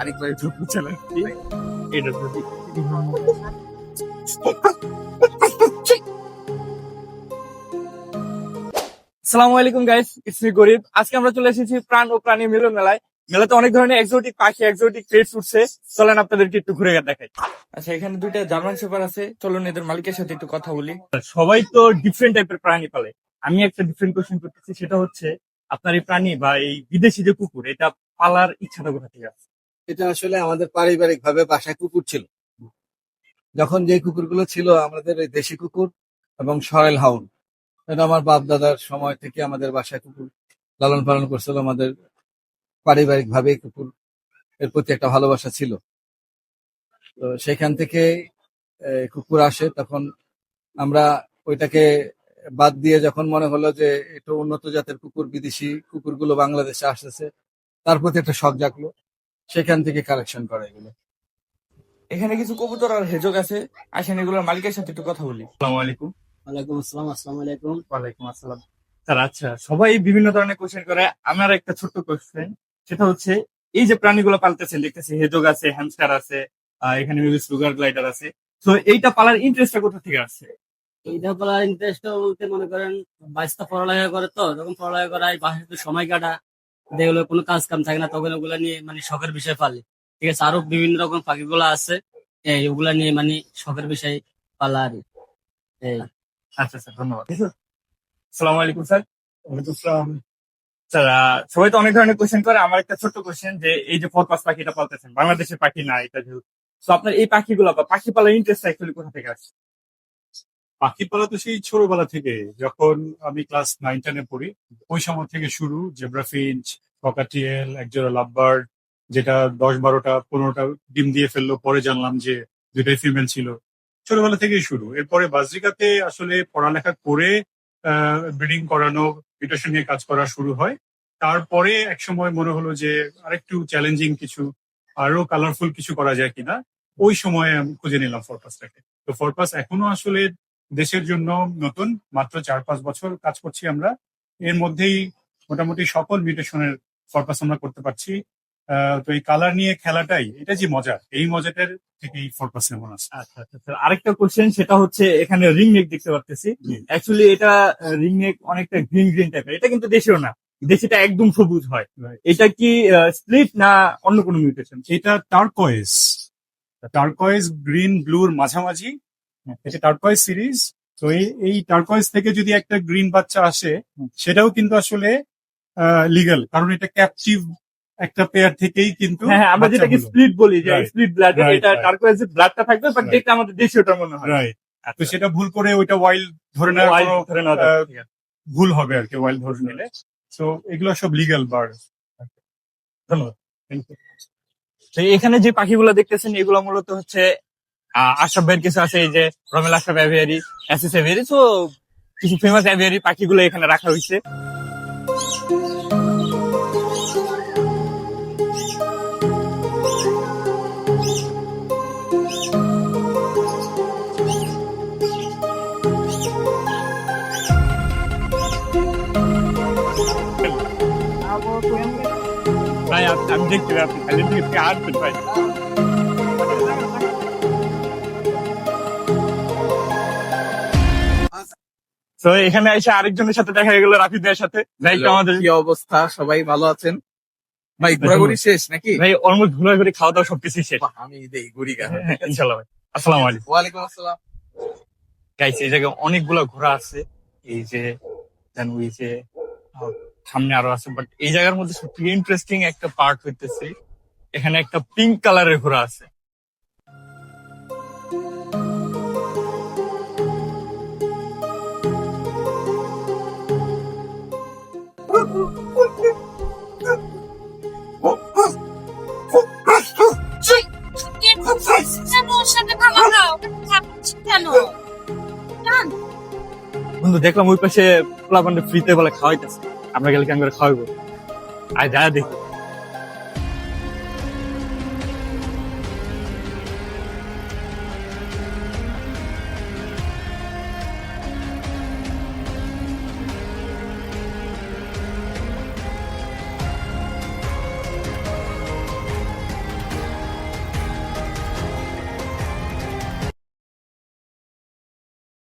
আরেকবার একটু চালান এটা সালামু আলাইকুম গাইস ইটস মি গরিব। আজকে আমরা চলে এসেছি প্রাণ ও প্রাণী মিলন মেলায়। মেলাতে অনেক ধরনের এক্সোটিক পাখি এক্সোটিক ট্রেডস উঠছে। চলেন আপনাদেরকে একটু ঘুরে দেখাই। আচ্ছা এখানে দুইটা জার্মান শেফার আছে। চলুন এদের মালিকের সাথে একটু কথা বলি। সবাই তো ডিফারেন্ট টাইপের প্রাণী পালে। আমি একটা ডিফারেন্ট কোশ্চেন করতেছি সেটা হচ্ছে আপনার এই প্রাণী বা এই বিদেশি যে কুকুর এটা পালার ইচ্ছাটা কোথা থেকে আছে এটা আসলে আমাদের পারিবারিক ভাবে বাসায় কুকুর ছিল। যখন যে কুকুরগুলো ছিল, আমাদের এই দেশি কুকুর এবং সরেল হাউন্ড এটা আমার বাপ দাদার সময় থেকে আমাদের বাসায় কুকুর লালন পালন করছিল। আমাদের পারিবারিক ভাবে কুকুর এর প্রতি একটা ভালোবাসা ছিল। তো সেখান থেকে কুকুর আসে, তখন আমরা ওইটাকে বাদ দিয়ে যখন মনে হলো যে একটু উন্নত জাতের কুকুর, বিদেশি কুকুরগুলো বাংলাদেশে আসতেছে, তার প্রতি একটা শখ জাগলো। সেখান থেকে কালেকশন করা এগুলো। এখানে কিছু কবুতর আর হেজক আছে। আসেন এগুলোর মালিকের সাথে একটু কথা বলি। আসসালামু আলাইকুম। ওয়ালাইকুম আসসালাম আসসালামু আলাইকুম। ওয়ালাইকুম আসসালাম। স্যার আচ্ছা সবাই বিভিন্ন ধরনের কোশ্চেন করে। আমার একটা ছোট্ট কোশ্চেন সেটা হচ্ছে এই যে প্রাণীগুলো পালতেছেন দেখতেছি হেজক আছে হ্যামস্টার আছে এখানে সুগার গ্লাইডার আছে। তো এইটা পালার ইন্টারেস্টটা কোথা থেকে আসছে? এইটা বলার ইন্টারেস্ট বলতে মনে করেন বাইশটা পড়ালেখা করে তো যখন পড়ালেখা করায় একটু সময় কাটা যেগুলো কোনো কাজ কাম থাকে না তখন ওগুলা নিয়ে মানে শখের বিষয় পালি। ঠিক আছে আরও বিভিন্ন রকম পাখিগুলো আছে। এই ওগুলা নিয়ে মানে শখের বিষয় পালা আর কি। এই। আচ্ছা স্যার ধন্যবাদ। সালাম আলাইকুম স্যার। স্যার আহ, সবাই তো অনেক ধরনের কোশ্চেন করে। আমার একটা ছোট্ট কোশ্চেন যে এই যে ফরপাস পাখিটা পালতেছেন বাংলাদেশের পাখি না এটা যেহেতু। তো আপনার এই পাখিগুলো বা পাখি পালার ইন্টারেস্ট অ্যাকচুয়ালি কোথা থেকে আসছে? পাখি পালা তো সেই ছোটবেলা থেকে। যখন আমি ক্লাস নাইন টেনে পড়ি, ওই সময় থেকে শুরু জেব্রা ফিঞ্চ ককাটিয়েল একজোড়া লাভবার্ড, যেটা দশ বারোটা, পনেরোটা ডিম দিয়ে ফেলল। পরে জানলাম যে দুইটাই ফিমেল ছিল। ছোটবেলা থেকেই শুরু। এরপরে বাজরিকাতে আসলে পড়ালেখা করে ব্রিডিং করানো মিউটেশন নিয়ে কাজ করা শুরু হয়। তারপরে এক সময় মনে হলো যে আরেকটু চ্যালেঞ্জিং কিছু, আরও কালারফুল কিছু করা যায় কিনা, ওই সময় আমি খুঁজে নিলাম ফরপাসটাকে তো ফরপাস এখনও আসলে দেশের জন্য নতুন মাত্র চার পাঁচ বছর কাজ করছি আমরা। এর মধ্যেই মোটামুটি সকল মিউটেশনের ফরপাস আমরা করতে পারছি। তো এই কালার নিয়ে খেলাটাই এটা যে মজা এই মজাটার থেকে এই ফরপাস এমন আছে আচ্ছা আচ্ছা স্যার আরেকটা কোশ্চেন সেটা হচ্ছে এখানে রিং নেক দেখতে জি। অ্যাকচুয়ালি এটা রিং নেক অনেকটা গ্রিন গ্রিন টাইপের এটা কিন্তু দেশীয় না। দেশিটা একদম সবুজ হয়। এটা কি স্প্লিট না অন্য কোনো মিউটেশন এটা টার্কয়েস টার্কয়েস গ্রিন ব্লুর মাঝামাঝি। এটা টার্কয়েস সিরিজ তো এই টার্কয়েস থেকে যদি একটা গ্রিন বাচ্চা আসে সেটাও কিন্তু আসলে লিগ্যাল কারণ এটা ক্যাপটিভ একটা পেয়ার থেকেই কিন্তু হ্যাঁ হ্যাঁ আমরা যেটাকে স্প্লিট বলি যে. স্প্লিট ব্লাড এটা টার্কোয়েজ ব্লাডটা থাকবে বাট. দেখতে আমাদের দেশীয়টা মনে হয়। রাইট তো আচ্ছা। সেটা ভুল করে ওইটা ওয়াইল্ড ধরে নেওয়ার ধরে আছে। ভুল হবে আর কি ওয়াইল্ড ধরে নিলে। তো এগুলো সব লিগ্যাল বার্ড ধন্যবাদ। তো এখানে যে পাখিগুলো দেখতেছেন এগুলো মূলত হচ্ছে আশরাফ ভাইয়ের কিছু আছে, এই যে Romel Ashraf aviary oasis aviary, তো কিছু ফেমাস অ্যাভিয়ারি পাখিগুলো এখানে রাখা হয়েছে। আপ- আমি দেখতে পাই আপনি খালি দেখতে আসবেন ভাই তো এখানে এসে আরেকজনের সাথে দেখা গেল রাফি ভাইয়ের সাথে। ভাই একটু আমাদের কি অবস্থা? সবাই ভালো আছেন? ভাই ঘোরাঘুরি শেষ নাকি? ভাই অলমোস্ট ঘুরে ঘুরে খাওয়া দাওয়া সবকিছু শেষ আমি দেই ঘুরি হ্যাঁ, ইনশাল্লাহ ভাই। আসসালামু আলাইকুম। ওয়ালাইকুম আসসালাম। গাইস এই জায়গায় অনেকগুলো ঘোড়া আছে। এই যে দেন ওই যে সামনে আরও আছে। বাট এই জায়গার মধ্যে সবথেকে ইন্টারেস্টিং একটা পার্ট হইতেছে এখানে একটা পিঙ্ক কালারের ঘোড়া আছে। বন্ধু, দেখলাম ওই পাশে পোলাপান্ডে ফ্রিতে বলে খাওয়াইতেছে। আমরা গেলে কি করে খাওয়াইবো? আর যা দেখি।